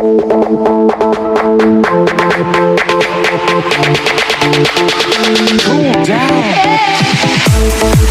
Cool down.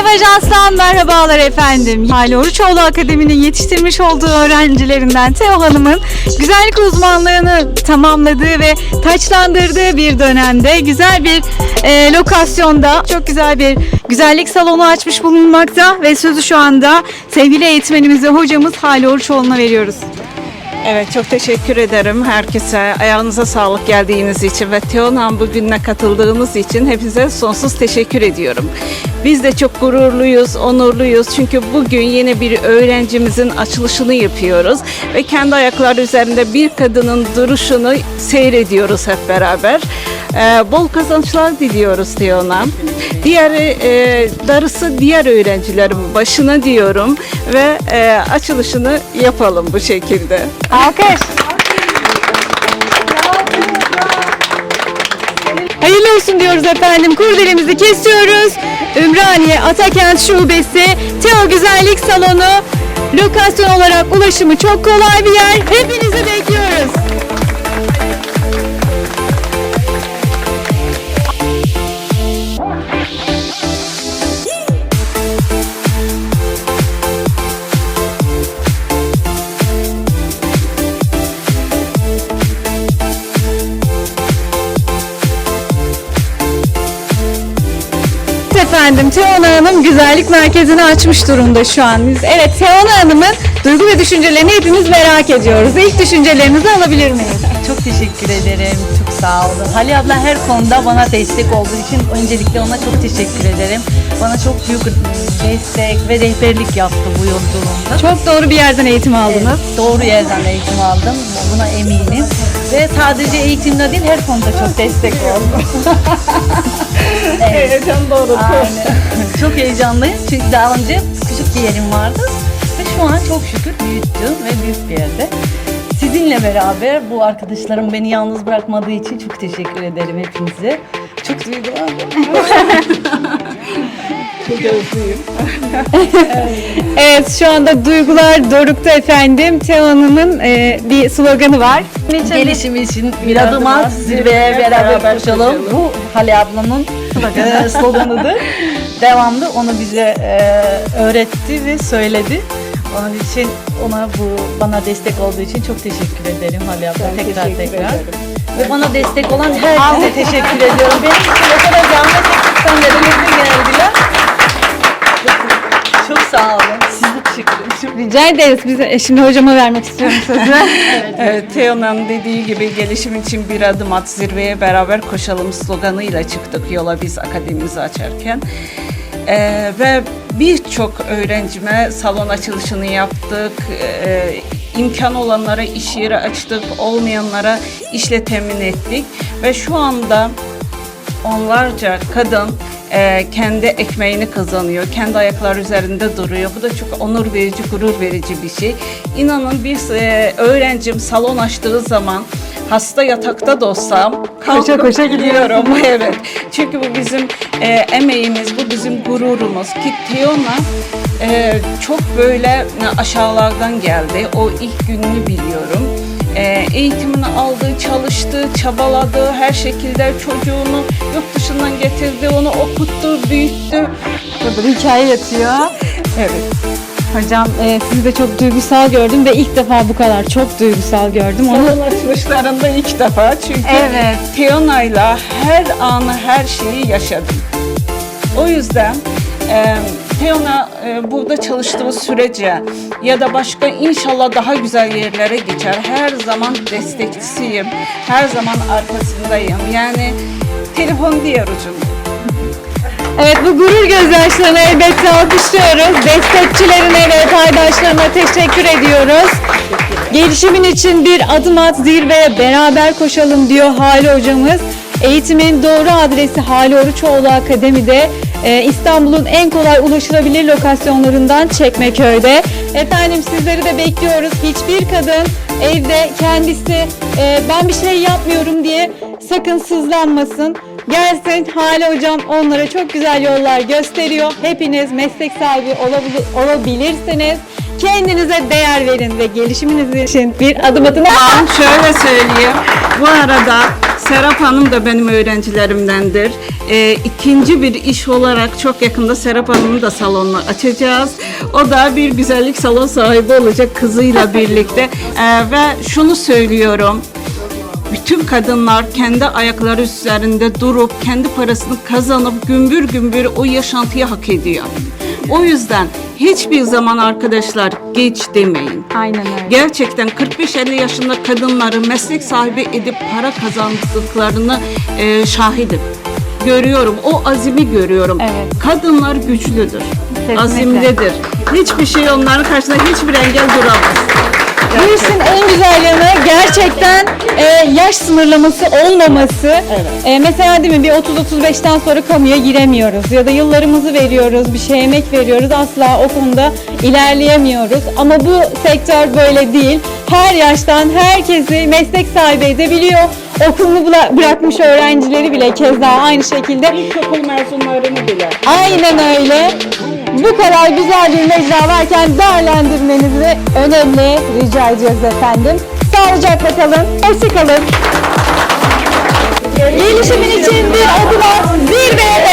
Türkiye Ajans'tan merhabalar efendim. Hali Oruçoğlu Akademi'nin yetiştirmiş olduğu öğrencilerinden Teo Hanım'ın güzellik uzmanlığını tamamladığı ve taçlandırdığı bir dönemde güzel bir e, lokasyonda çok güzel bir güzellik salonu açmış bulunmakta ve sözü şu anda sevgili eğitmenimize hocamız Hali Oruçoğlu'na veriyoruz. Evet çok teşekkür ederim herkese. Ayağınıza sağlık geldiğiniz için ve Teonan bugüne katıldığınız için hepinize sonsuz teşekkür ediyorum. Biz de çok gururluyuz, onurluyuz. Çünkü bugün yeni bir öğrencimizin açılışını yapıyoruz ve kendi ayakları üzerinde bir kadının duruşunu seyrediyoruz hep beraber. Ee, bol kazançlar diliyoruz Teonan. Diğer e, darısı diğer öğrencilerin başına diyorum ve e, açılışını yapalım bu şekilde. Alkış. Hayırlı olsun diyoruz efendim. Kurdelemizi kesiyoruz. Ümraniye Atakent Şubesi Teo Güzellik Salonu lokasyon olarak ulaşımı çok kolay bir yer. Hepinizi bekliyoruz. Efendim Teona Hanım güzellik merkezini açmış durumda şu an. Evet Teona Hanım'ın duygu ve düşüncelerini hepimiz merak ediyoruz. İlk düşüncelerinizi alabilir miyiz? Çok teşekkür ederim. Çok sağ olun. Hali abla her konuda bana destek olduğu için öncelikle ona çok teşekkür ederim. Bana çok büyük destek ve rehberlik yaptı bu yolculuğumda. Çok doğru bir yerden eğitim aldınız. Doğru yerden eğitim aldım. Buna eminim. Ve sadece eğitimde değil her konuda çok destek oldu. evet. Heyecan doğru. Aynen. çok heyecanlıyım çünkü daha önce küçük bir yerim vardı. Şu an çok şükür büyüttüm ve büyük bir yerde. Sizinle beraber bu arkadaşlarım beni yalnız bırakmadığı için çok teşekkür ederim hepinize. Çok duygulandım. Evet şu anda duygular dorukta efendim. Teo Hanım'ın e, bir sloganı var. Gelişim için bir adım at, zirveye beraber koşalım. Bu Hale ablamın e, sloganıdır. Devamlı onu bize e, öğretti ve söyledi. Onun için ona bu bana destek olduğu için çok teşekkür ederim Hale abla tekrar tekrar. Ve bana destek olan herkese teşekkür ediyorum. Benim için o kadar canlı tekliften verilmesi geldiler. Çok sağ olun. Siz de teşekkür ederim. Rica ederiz. Biz e, şimdi hocama vermek istiyorum sözü. Evet, Teo'nun dediği gibi gelişim için bir adım at zirveye beraber koşalım sloganıyla çıktık yola biz akademimizi açarken. Ee, ve birçok öğrencime salon açılışını yaptık. Ee, imkan olanlara iş yeri açtık, olmayanlara işle temin ettik. Ve şu anda onlarca kadın e, kendi ekmeğini kazanıyor, kendi ayakları üzerinde duruyor. Bu da çok onur verici, gurur verici bir şey. İnanın bir e, öğrencim salon açtığı zaman hasta yatakta da olsam Koşa koşa gidiyorum. evet. Çünkü bu bizim e, emeğimiz, bu bizim gururumuz. Ki Teona e, çok böyle aşağılardan geldi. O ilk gününü biliyorum. e, eğitimini aldı, çalıştı, çabaladı, her şekilde çocuğunu yurt dışından getirdi, onu okuttu, büyüttü. Burada bir hikaye yatıyor. Evet. Hocam e, sizi de çok duygusal gördüm ve ilk defa bu kadar çok duygusal gördüm. Onu Salon açılışlarında ilk defa çünkü Evet. Fiona'yla her anı, her şeyi yaşadım. O yüzden e, Fiona e, burada çalıştığı sürece ya da başka inşallah daha güzel yerlere geçer. Her zaman destekçisiyim. Her zaman arkasındayım. Yani telefon diğer ucunda. Evet bu gurur gözyaşlarını elbette alkışlıyoruz. Destekçilerine ve paydaşlarına teşekkür ediyoruz. Gelişimin için bir adım at zirveye beraber koşalım diyor Hali hocamız. Eğitimin doğru adresi Hali Oruçoğlu Akademi'de e, İstanbul'un en kolay ulaşılabilir lokasyonlarından Çekmeköy'de. Efendim sizleri de bekliyoruz. Hiçbir kadın evde kendisi e, ben bir şey yapmıyorum diye sakın sızlanmasın. Gelsin Hale Hocam onlara çok güzel yollar gösteriyor. Hepiniz meslek sahibi olabil- olabilirsiniz. Kendinize değer verin ve gelişiminiz için bir adım atın. Ben şöyle söyleyeyim. Bu arada Serap Hanım da benim öğrencilerimdendir. Ee, ikinci bir iş olarak çok yakında Serap Hanım'ın da salonunu açacağız. O da bir güzellik salon sahibi olacak kızıyla birlikte. Ee, ve şunu söylüyorum. Bütün kadınlar kendi ayakları üzerinde durup kendi parasını kazanıp gümbür gümbür o yaşantıyı hak ediyor. O yüzden hiçbir zaman arkadaşlar geç demeyin. Aynen öyle. Gerçekten 45-50 yaşında kadınları meslek sahibi edip para kazandıklarını e, şahidim. Görüyorum, o azimi görüyorum. Evet. Kadınlar güçlüdür, Kesinlikle. azimlidir. Hiçbir şey onların karşısında hiçbir engel duramaz. Bu işin en güzel yanı gerçekten e, yaş sınırlaması olmaması. E, mesela değil mi bir 30-35'ten sonra kamuya giremiyoruz ya da yıllarımızı veriyoruz, bir şey emek veriyoruz asla o konuda ilerleyemiyoruz. Ama bu sektör böyle değil. Her yaştan herkesi meslek sahibi edebiliyor. Okulunu bıra- bırakmış öğrencileri bile keza aynı şekilde İlkokul mezunlarını bile. Aynen öyle. Bu kadar güzel bir mecra varken değerlendirmenizi önemli rica ediyoruz efendim. Sağlıcakla kalın, hoşça kalın. Gelişimin için bir adım at, zirveye